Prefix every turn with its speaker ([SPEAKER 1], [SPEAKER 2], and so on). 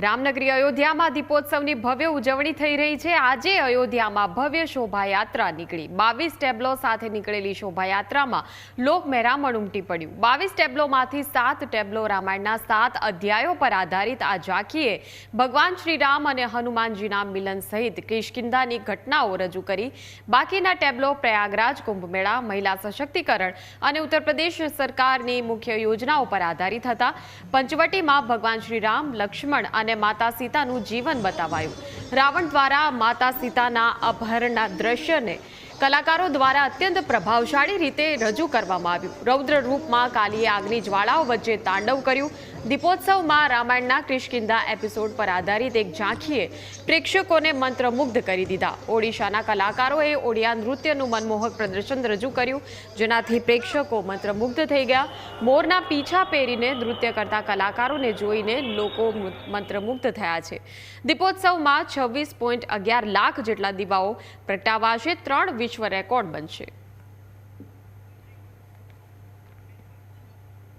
[SPEAKER 1] રામનગરી અયોધ્યામાં દીપોત્સવની ભવ્ય ઉજવણી થઈ રહી છે. આજે અયોધ્યામાં ભવ્ય શોભાયાત્રા નીકળી. બાવીસ ટેબ્લો સાથે નીકળેલી શોભાયાત્રામાં લોકમેરામણ ઉમટી પડ્યું. બાવીસ ટેબ્લોમાંથી સાત ટેબ્લો રામાયણના સાત અધ્યાયો પર આધારિત આ ઝાંખીએ ભગવાન શ્રીરામ અને હનુમાનજીના મિલન સહિત કિષ્કિંધાની ઘટનાઓ રજૂ કરી. બાકીના ટેબ્લો પ્રયાગરાજ, કુંભમેળા, મહિલા સશક્તિકરણ અને ઉત્તર પ્રદેશ સરકારની મુખ્ય યોજનાઓ પર આધારિત હતા. પંચવટીમાં ભગવાન શ્રીરામ, લક્ષ્મણ અને માતા સીતાનું જીવન બતાવાયું. રાવણ દ્વારા માતા સીતાના અપહરણના દ્રશ્યને કલાકારો દ્વારા અત્યંત પ્રભાવશાળી રીતે રજૂ કરવામાં આવ્યું. રૌદ્ર રૂપમાં કાલીએ આગની જ્વાળાઓ વચ્ચે તાંડવ કર્યું. દીપોત્સવમાં રામાયણના ક્રિશકિંદા એપિસોડ પર આધારિત એક ઝાંખીએ પ્રેક્ષકોને મંત્રમુગ્ધ કરી દીધા. ઓડિશાના કલાકારોએ ઓડિયા નૃત્યનું મનમોહક પ્રદર્શન રજૂ કર્યું, જેનાથી પ્રેક્ષકો મંત્રમુગ્ધ થઈ ગયા. મોરના પીછા પહેરીને નૃત્ય કરતા કલાકારોને જોઈને લોકો મંત્રમુગ્ધ થયા છે. દીપોત્સવમાં છવ્વીસ પોઈન્ટ અગિયાર લાખ જેટલા દીવાઓ પ્રગટાવાશે, ત્રણ વિશ્વ રેકોર્ડ બનશે.